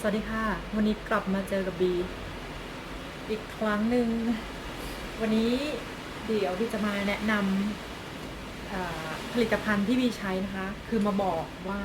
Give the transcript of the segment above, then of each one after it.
สวัสดีค่ะ วันนี้กลับมาเจอกับบี อีกครั้งหนึ่ง วันนี้เดี๋ยวบีจะมาแนะนำผลิตภัณฑ์ที่บีใช้นะคะ คือมาบอกว่า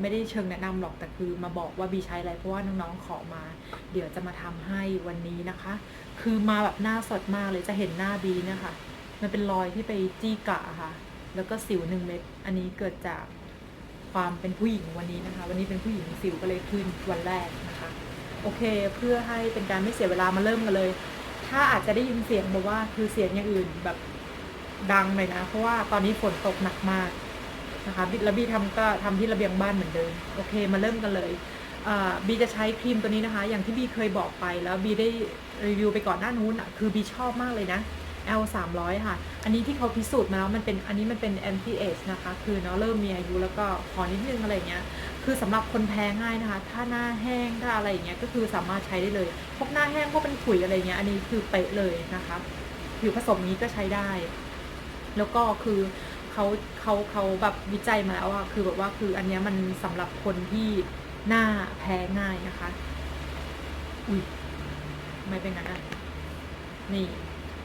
ไม่ได้เชิงแนะนำหรอกแต่คือมาบอกว่าบีใช้อะไรเพราะว่าน้องๆขอมา เดี๋ยวจะมาทำให้วันนี้นะคะ คือมาแบบหน้าสดมากเลยจะเห็นหน้าบีนะคะมันเป็นรอยที่ไปจี้กะค่ะ แล้วก็สิวหนึ่งเม็ดอันนี้เกิดจาก ความเป็นผู้หญิงวันนี้นะคะ วันนี้เป็นผู้หญิงสิวก็เลยขึ้นวันแรกนะคะ โอเค เพื่อให้เป็นการไม่เสียเวลามาเริ่มกันเลย ถ้าอาจจะได้ยินเสียงแบบว่าคือเสียงอย่างอื่นแบบดังเลยนะ เพราะว่าตอนนี้ฝนตกหนักมากนะคะบิแล้วบีทำก็ทำที่ระเบียงบ้านเหมือนเดิมโอเค มาเริ่มกันเลยบีจะใช้ครีมตัวนี้นะคะ อย่างที่บีเคยบอกไปแล้วบีได้รีวิวไปก่อนหน้านู้นอะคือบีชอบมากเลยนะ L 3 0 0ค่ะ อันนี้ที่เขาพิสูจน์มาแล้วมันเป็นอันนี้มันเป็น anti age นะคะ คือเนาะเริ่มมีอายุแล้วก็ขอนิดนึงอะไรเงี้ย คือสำหรับคนแพ้ง่ายนะคะ ถ้าหน้าแห้งถ้าอะไรอย่างเงี้ยก็คือสามารถใช้ได้เลย พวกหน้าแห้งพวกเป็นขุยอะไรเงี้ยอันนี้คือเป๊ะเลยนะคะผิวผสมนี้ก็ใช้ได้ แล้วก็คือเขาเขาเขาแบบวิจัยมาแล้วอะคือแบบว่าคืออันเนี้ยมันสำหรับคนที่หน้าแพ้ง่ายนะคะ อุ้ยไม่เป็นงั้นอะนี่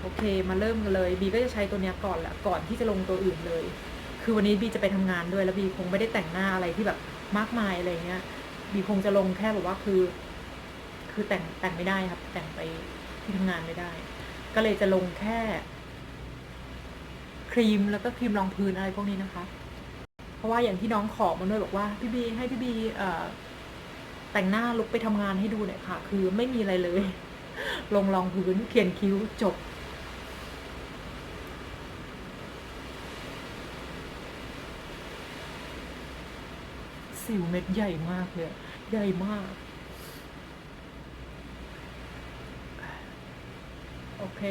โอเค มาเริ่มกันเลยบีก็จะใช้ตัวเนี้ยก่อนแหละก่อนที่จะลงตัวอื่นเลย คือวันนี้บีจะไปทำงานด้วยแล้วบีคงไม่ได้แต่งหน้าอะไรที่แบบมากมายอะไรเงี้ยบีคงจะลงแค่แบบว่าคือ คือแต่งแต่งไม่ได้ครับ แต่งไปที่ทำงานไม่ได้ ก็เลยจะลงแค่ ครีมแล้วก็ครีมรองพื้นอะไรพวกนี้นะคะ เพราะว่าอย่างที่น้องขอมาด้วยบอกว่าพี่บีให้พี่บีเอ่อแต่งหน้าลุกไปทำงานให้ดูหน่อยค่ะ คือไม่มีอะไรเลย ลงรองพื้นเขียนคิ้วจบ สิวเม็ดใหญ่มากเลยใหญ่มาก โอเค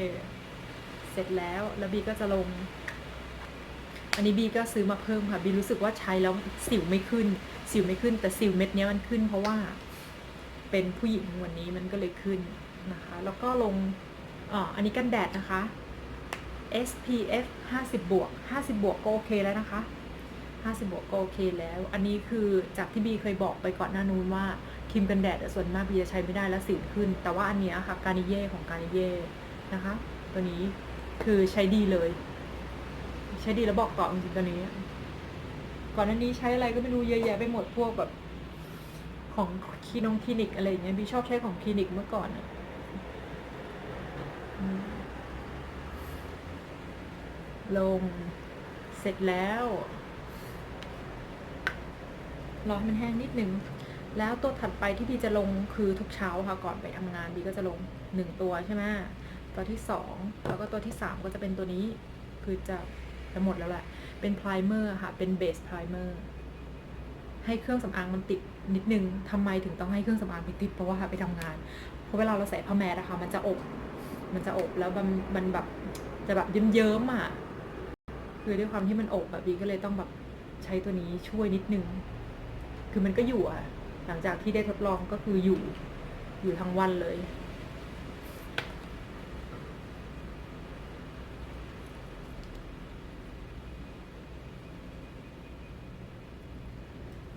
เสร็จแล้วแล้วบีก็จะลง อันนี้บีก็ซื้อมาเพิ่มค่ะ บีรู้สึกว่าใช้แล้วสิวไม่ขึ้น สิวไม่ขึ้น แต่สิวเม็ดนี้มันขึ้น เพราะว่าเป็นผู้หญิงวันนี้มันก็เลยขึ้นนะคะ แล้วก็ลงอ่าอันนี้กันแดดนะคะ SPF 50บวก50บวกก็โอเคแล้วนะคะ 50บวกก็โอเคแล้ว อันนี้คือจากที่บีเคยบอกไปก่อนหน้านู้นว่าครีมกันแดดส่วนมากบีจะใช้ไม่ได้แล้วสิวขึ้น แต่ว่าอันนี้ค่ะการนิเย่ของการนิเย่นะคะ ตัวนี้คือใช้ดีเลย ใช้ดีแล้วบอกต่อจริงๆตัวนี้ ก่อนหน้านี้ใช้อะไรก็ไม่รู้เยอะแยะไปหมดพวกแบบของคลินงคลินิกอะไรอย่างเงี้ยบีชอบใช้ของคลินิกเมื่อก่อนอะลงเสร็จแล้ว รอให้มันแห้งนิดนึง แล้วตัวถัดไปที่บีจะลงคือทุกเช้าค่ะก่อนไปทำงานบีก็จะลงหนึ่งตัวใช่ไหมตัวที่สองแล้วก็ตัวที่สามก็จะเป็นตัวนี้คือจะจะหมดแล้วแหละ เป็นไพรเมอร์ค่ะ เป็นเบสไพรเมอร์ให้เครื่องสำอางมันติดนิดนึงทำไมถึงต้องให้เครื่องสำอางไปติดเพราะว่าค่ะไปทำงาน เพราะเวลาเราใส่ผ้าแมสอะค่ะ มันจะอบ มันจะอบแล้วมันมันแบบจะแบบเยิ้มๆอะคือด้วยความที่มันอบแบบบีก็เลยต้องแบบใช้ตัวนี้ช่วยนิดนึง คือมันก็อยู่อะหลังจากที่ได้ทดลองก็คืออยู่อยู่ทั้งวันเลย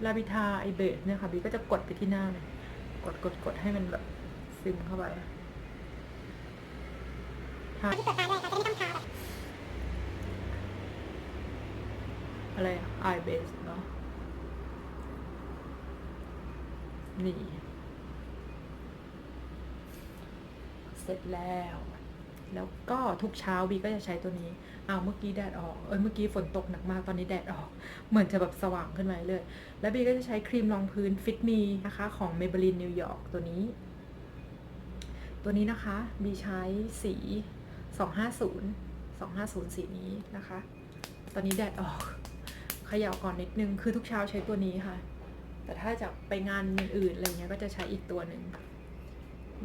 ลาบิทาไอเบสเนี่ยค่ะบีก็จะกดไปที่หน้าเลยกดกดกดให้มันแบบซึมเข้าไปทาที่เปิดตาด้วยเราจะไม่ต้องทาแบบอะไรไอเบสเนาะ นี่ เสร็จแล้ว แล้วก็ทุกเช้าบีก็จะใช้ตัวนี้อ้าวเมื่อกี้แดดออก เอ้ยเมื่อกี้ฝนตกหนักมากตอนนี้แดดออก เหมือนจะแบบสว่างขึ้นมาเลยแล้วบีก็จะใช้ครีมรองพื้น Fit Me นะคะ ของ Maybelline New York ตัวนี้ ตัวนี้นะคะบีใช้สี 250 250 สีนี้นะคะ ตอนนี้แดดออกขย่าก่อนนิดนึง คือทุกเช้าใช้ตัวนี้ค่ะ แต่ถ้าจะไปงานอื่นอะไรเงี้ยก็จะใช้อีกตัวหนึ่ง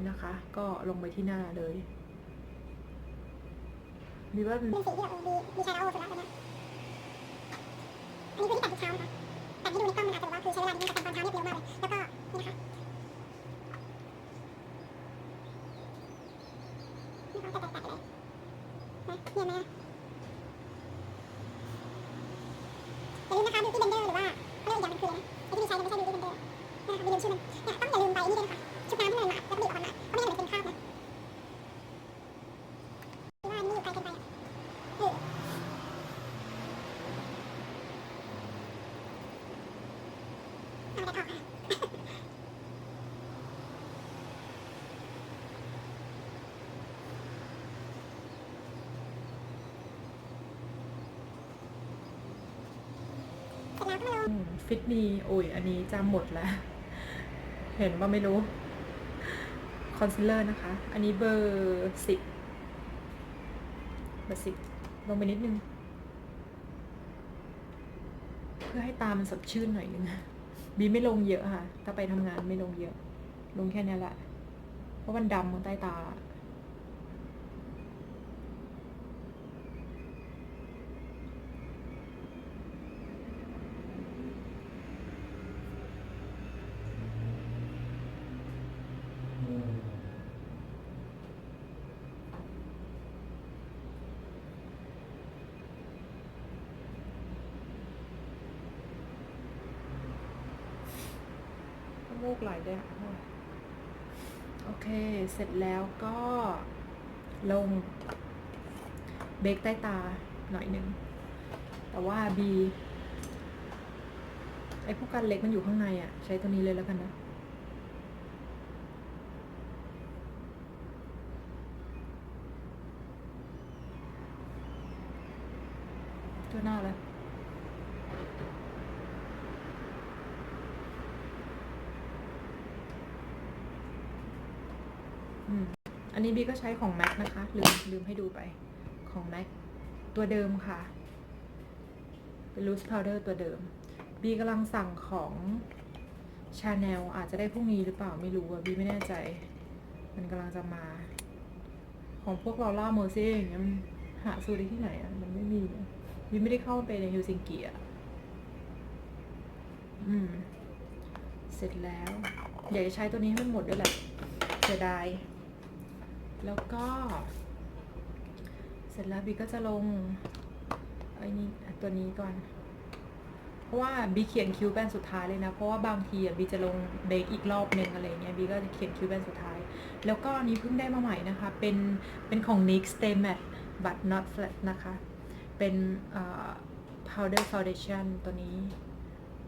นะคะ ก็ลงไปที่หน้าเลย มีว่าเป็นสีที่ดูดีดีช้แล้วโอสุดแล้วนะอันนี้คือที่แต่งทุกเช้านะคะแต่งให้ดูในกล้องมันอาจจะบอกว่าคือใช้เวลานิดนึงแต่แต่งตอนเช้าเนี่ยเร็วมากเลยแล้วก็นี่นะคะนี่เขาแตะๆๆเลยนะเนียนไหมอย่าลืมนะคะ beauty blender หรือว่าเขาเรียกอีกอย่างหนึงคืออะไรนะไอ้ที่พี่ใช้เนชื่อมันเนี่ยต้องอย่าลืมใบนี่ด้วยนะคะชุบน้ำให้มันละแล้วก็บีบออกมาเพราะไม่งั้นเดี๋ยวมันเป็นคราบนะว่านี่อยู่ไกลกินไปอะเออเอาแต่ออกค่ะเสร็จแล้วก็มาลงฟิตมีโอ้ย อันนี้จะหมดแล้ว เห็นว่าไม่รู้ คอนซีลเลอร์นะคะ อันนี้เบอร์สิบเบอร์สิบลงไปนิดนึง เพื่อให้ตามันสดชื่นหน่อยนึงบีไม่ลงเยอะค่ะ ถ้าไปทำงานไม่ลงเยอะ ลงแค่นี้แหละ เพราะมันดำบนใต้ตา น้ำ มูกไหลเลยค่ะโอเค เสร็จแล้วก็ลงเบรกใต้ตาหน่อยหนึ่ง แต่ว่าบีไอ้พวกกันเล็กมันอยู่ข้างในอะ่ะ ใช้ตัวนี้เลยแล้วกันนะ ตัวหน้าเลย อืม อันนี้ บีก็ใช้ของ MAC นะคะ ลืมลืมให้ดูไปของ MAC ตัวเดิมค่ะ เป็น loose powder ตัวเดิม บีกำลังสั่งของ Chanel อาจจะได้พรุ่งนี้หรือเปล่าไม่รู้อะบีไม่แน่ใจ มันกำลังจะมา ของพวกเราล่าเมอร์ซี่อย่างเงี้ยมันหาซื้อได้ที่ไหนอะมันไม่มีบีไม่ได้เข้าไปในฮิลซิงกิอะอืม เสร็จแล้ว อยากจะใช้ตัวนี้ให้มันหมดด้วยแหละเสียดาย แล้วก็ เสร็จแล้วบีก็จะลงไอ้นี่ตัวนี้ก่อน เพราะว่าบีเขียนคิวแบนสุดท้ายเลยนะ เพราะว่าบางทีอะบีจะลงเบรกอีกรอบหนึ่งอะไรเงี้ยบีก็จะเขียนคิวแบนสุดท้าย แล้วก็อันนี้เพิ่งได้มาใหม่นะคะ เป็นเป็นของ NYX Stay Matte but not flat นะคะ เป็นเอ่อ powder foundation ตัวนี้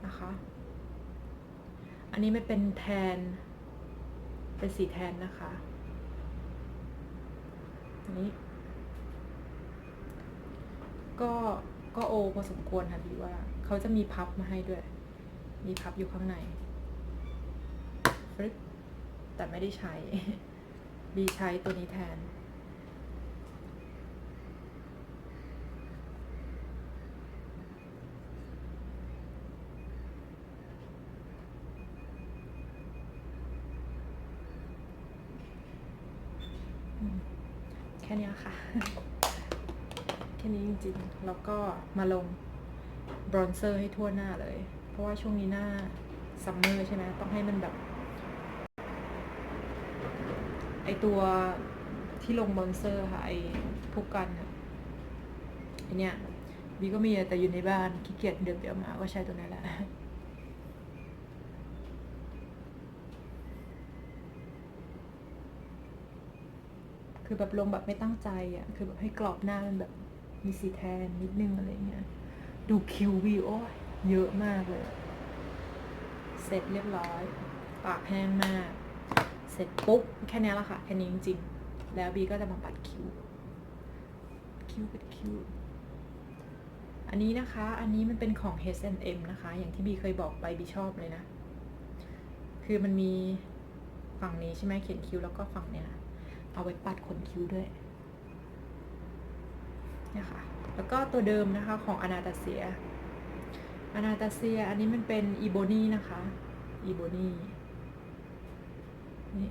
นะคะ อันนี้ไม่เป็นแทน เป็นสีแทนนะคะ นี้ ก็ก็โอพอสมควรค่ะพี่ว่า เขาจะมีพับมาให้ด้วย มีพับอยู่ข้างในฟริปแต่ไม่ได้ใช้ บีใช้ตัวนี้แทน อืมแค่นี้ค่ะ แค่นี้จริงๆ แล้วก็มาลงบรอนเซอร์ให้ทั่วหน้าเลย เพราะว่าช่วงนี้หน้าซัมเมอร์ใช่ไหมต้องให้มันแบบ ไอตัวที่ลงบรอนเซอร์ค่ะไอผู้กันอะไอเนี้ยบีก็มีแต่อยู่ในบ้านขี้เกียจเดินเดี๋ยวมาก็ใช้ตัวนั้นแหละ คือแบบลงแบบไม่ตั้งใจอะ คือแบบให้กรอบหน้ามันแบบมีสีแทนนิดนึงอะไรเงี้ย ดูคิววีโอ้ยเยอะมากเลย เสร็จเรียบร้อย ปากแห้งมาก เสร็จปุ๊บ แค่นี้ละค่ะ แค่นี้จริงๆ แล้วบีก็จะมาปัดคิ้ว คิ้วเป็นคิ้ว อันนี้นะคะ อันนี้มันเป็นของ H&M นะคะ อย่างที่บีเคยบอกไปบีชอบเลยนะ คือมันมีฝั่งนี้ใช่ไหมเขียนคิ้วแล้วก็ฝั่งเนี้ย เอาไว้ปัดขนคิ้วด้วยนี่ยค่ะแล้วก็ตัวเดิมนะคะของอนาตาเซียอนาตาเซียอันนี้มันเป็นอีโบนีนะคะอีโบนีนี่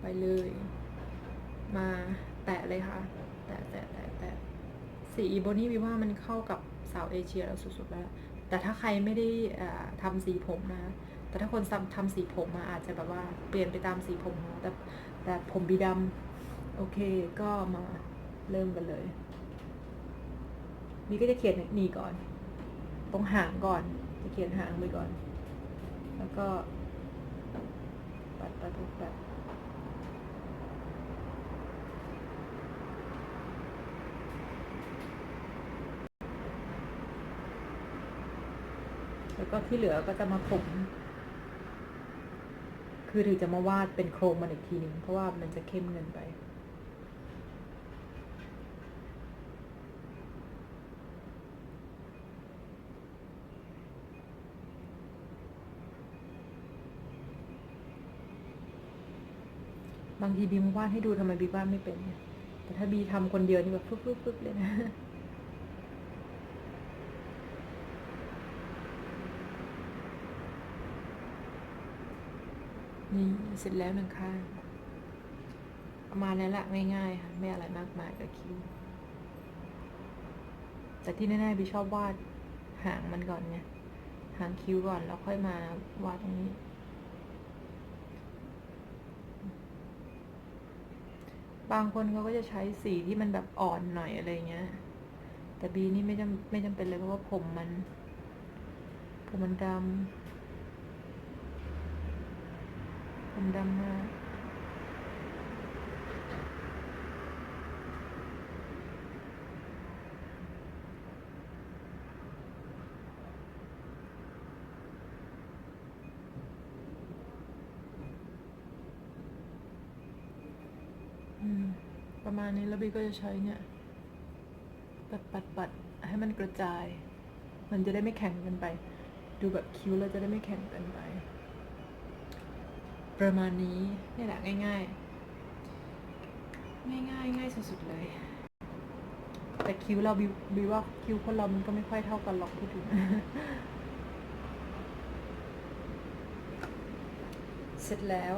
ไปเลย มาแตะเลยค่ะ แตะแตะแตะแตะสีอีโบนี่วิว่ามันเข้ากับสาวเอเชียแล้วสุดๆแล้ว แต่ถ้าใครไม่ได้ทำสีผมนะ แต่ถ้าคนทำทำสีผมมาอาจจะแบบว่าเปลี่ยนไปตามสีผมของแต่แต่ผมบีดำโอเคก็มาเริ่มกันเลยบีก็จะเขียนนี่ก่อน ตรงหางก่อน จะเขียนหางไปก่อน แล้วก็ปัดปัดปัดปัดแล้วก็ที่เหลือก็จะมาผม คือถึงจะมาวาดเป็นโครงมันอีกทีนึงเพราะว่ามันจะเข้มเกินไป บางทีบีมวาดให้ดูทำไมบีวาดไม่เป็น แต่ถ้าบีทำคนเดียวนี่แบบฟึ๊บฟึ๊บฟึ๊บเลยนะ นี่เสร็จแล้วหนึ่งข้างประมาณนี้แหละง่ายๆค่ะไม่อะไรมากมายกับคิ้วแต่ที่แน่ๆบีชอบวาดหางมันก่อนไงหางคิ้วก่อนแล้วค่อยมาวาดตรงนี้ บางคนเขาก็จะใช้สีที่มันแบบอ่อนหน่อยอะไรเงี้ย แต่บีนี่ไม่จำไม่จำเป็นเลยเพราะว่าผมมัน ผมมันดำ ผมดำมากประมาณนี้แล้วบีก็จะใช้เนี่ย ปัดปัดปัดให้มันกระจาย มันจะได้ไม่แข็งกินไป ดูแบบคิ้วแล้วจะได้ไม่แข็งกินไป ประมาณนี้นี่แหละง่ายๆ ง่ายง่ายง่ายสุดๆเลย แต่คิ้วเราบิวบิวว่าคิ้วคนเรามันก็ไม่ค่อยเท่ากันหรอกพูดถึงเสร็จแล้ว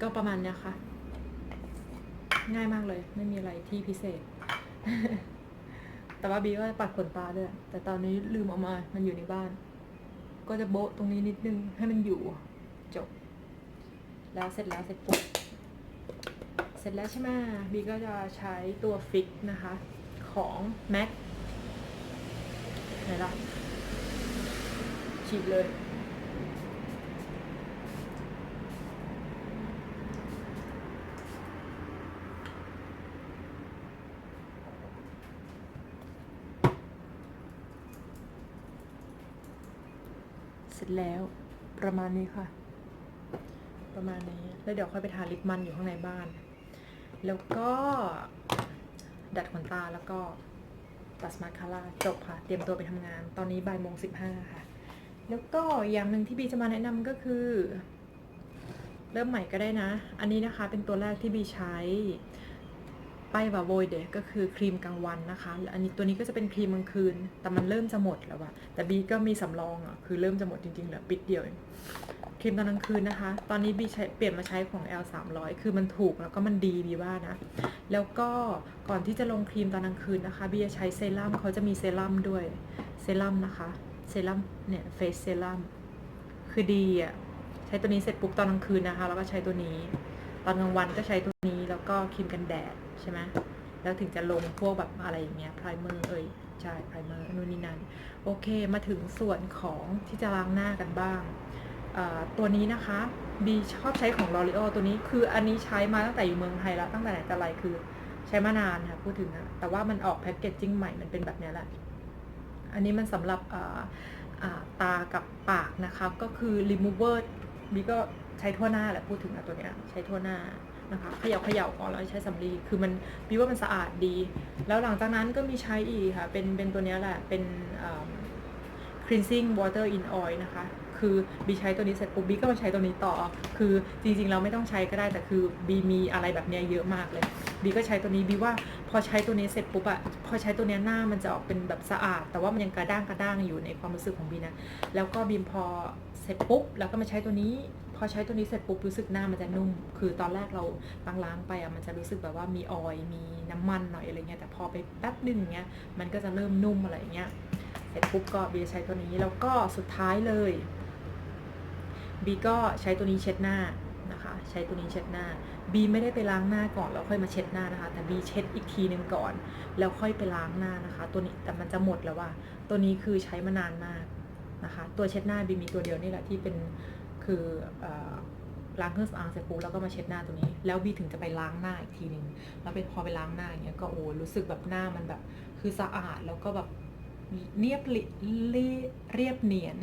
ก็ประมาณเนี้ยค่ะ ง่ายมากเลย ไม่มีอะไรที่พิเศษ แต่ว่าบีก็ปัดขนตาด้วย แต่ตอนนี้ลืมเออกมา มันอยู่ในบ้าน ก็จะโบะตรงนี้นิดนึงให้มันอยู่ แล้วเสร็จแล้วเสร็จปุ๊บเสร็จแล้วใช่ไหมบีก็จะใช้ตัวฟิกนะคะ ของ MAC ไหนล่ะฉีดเลยเสร็จแล้วประมาณนี้ค่ะ ประมาณนี้ แล้วเดี๋ยวค่อยไปทาลิปมันอยู่ข้างในบ้าน แล้วก็ดัดขนตาแล้วก็ตัดสมาคาร่าจบค่ะ เตรียมตัวไปทำงาน ตอนนี้บ่ายโมงสิบห้าค่ะ แล้วก็อย่างหนึ่งที่บีจะมาแนะนำก็คือ เริ่มใหม่ก็ได้นะ อันนี้นะคะเป็นตัวแรกที่บีใช้ไปวาโวยเดก็คือครีมกลางวันนะคะและอันนี้ตัวนี้ก็จะเป็นครีมกลางคืน แต่มันเริ่มจะหมดแล้วอะแต่บีก็มีสำรองอะคือเริ่มจะหมดจริงๆเหลือปิดเดียวเอง รีมตอนกลางคืนนะคะ ตอนนี้บีใช้เปลี่ยนมาใช้ของ L 3 0 0คือมันถูกแล้วก็มันดีบีว่านะ แล้วก็ก่อนที่จะลงครีมตอนกลางคืนนะคะบีจะใช้เซรั่มเขาจะมีเซรั่มด้วยเซรั่มนะคะเซรั่มเนี่ยเฟสเซรั่มคือดีอะใช้ตัวนี้เสร็จปุ๊บตอนกลางคืนนะคะ แล้วก็ใช้ตัวนี้ ตอนกลางวันก็ใช้ตัวนี้แล้วก็ครีมกันแดดใช่ไหมแล้วถึงจะลงพวกแบบอะไรอย่างเงี้ยไพรเมอร์เอ้ยใช่ไพรเมอร์นู่นนี่นั่นโอเคมาถึงส่วนของที่จะล้างหน้ากันบ้าง ตัวนี้นะคะบีชอบใช้ของ L'Oreal ตัวนี้คืออันนี้ใช้มาตั้งแต่อยู่เมืองไทยแล้วตั้งแต่ไหนแต่ไรคือใช้มานานค่ะพูดถึงนะแต่ว่ามันออกแพ็กเกจจิ้งใหม่มันเป็นแบบนี้แหละ อันนี้มันสำหรับตากับปากนะคะก็คือ remover บีก็ใช้ทั่วหน้าแหละพูดถึงนะตัวเนี้ยใช้ทั่วหน้านะคะเขย่าเขย่าก่อนแล้วใช้สำลีคือมันบีว่ามันสะอาดดี แล้วหลังจากนั้นก็มีใช้อีกค่ะเป็นเป็นตัวนี้แหละเป็น cleansing water in oil นะคะ คือบีใช้ตัวนี้เสร็จปุ๊บบีก็มาใช้ตัวนี้ต่อ คือจริงๆเราไม่ต้องใช้ก็ได้แต่คือบีมีอะไรแบบเนี้ยเยอะมากเลยบีก็ใช้ตัวนี้บีว่าพอใช้ตัวนี้เสร็จปุ๊บอะพอใช้ตัวนี้หน้ามันจะออกเป็นแบบสะอาด แต่ว่ามันยังกระด้างกระด้างอยู่ในความรู้สึกของบีนะแล้วก็บีมพอเสร็จปุ๊บแล้วก็มาใช้ตัวนี้พอใช้ตัวนี้เสร็จปุ๊บรู้สึกหน้ามันจะนุ่ม คือตอนแรกเราล้างๆไปอะมันจะรู้สึกแบบว่ามีออยมีน้ำมันหน่อยอะไรเงี้ยแต่พอไปแป๊บหนึงเงี้ยมันก็จะเริ่มนุ่มอะไรเงี้ยเสร็จปุ๊บก็บีใช้ตัวนี้แล้วก็สุดท้ายเลย บีก็ใช้ตัวนี้เช็ดหน้านะคะ ใช้ตัวนี้เช็ดหน้าบีไม่ได้ไปล้างหน้าก่อนแล้วค่อยมาเช็ดหน้านะคะ แต่บีเช็ดอีกทีหนึ่งก่อน แล้วค่อยไปล้างหน้านะคะ ตัวนี้แต่มันจะหมดแล้วว่า ตัวนี้คือใช้มานานมากนะคะ ตัวเช็ดหน้าบีมีตัวเดียวนี่แหละที่เป็นคือล้างเครื่องสำอางเสร็จปุ๊บแล้วก็มาเช็ดหน้าตัวนี้ แล้วบีถึงจะไปล้างหน้าอีกทีหนึ่งแล้วไปพอไปล้างหน้าอย่างเงี้ยก็โอ้รู้สึกแบบหน้ามันแบบคือสะอาดแล้วก็แบบเนียบลี่เรียบเนียน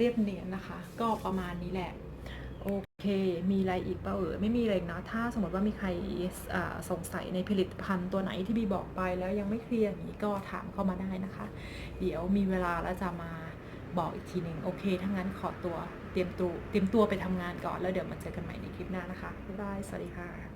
เรียบเนียนนะคะ ก็ประมาณนี้แหละ โอเค มีอะไรอีกเปล่าเออไม่มีอะไรนะ ถ้าสมมติว่ามีใครสงสัยในผลิตภัณฑ์ตัวไหนที่บีบอกไปแล้วยังไม่เคลียร์อย่างนี้ก็ถามเข้ามาได้นะคะ เดี๋ยวมีเวลาแล้วจะมาบอกอีกทีหนึ่งโอเคถ้างั้นขอตัวเตรียมตัวเตรียมตัวไปทำงานก่อนแล้วเดี๋ยวมาเจอกันใหม่ในคลิปหน้านะคะบ๊ายบายสวัสดีค่ะ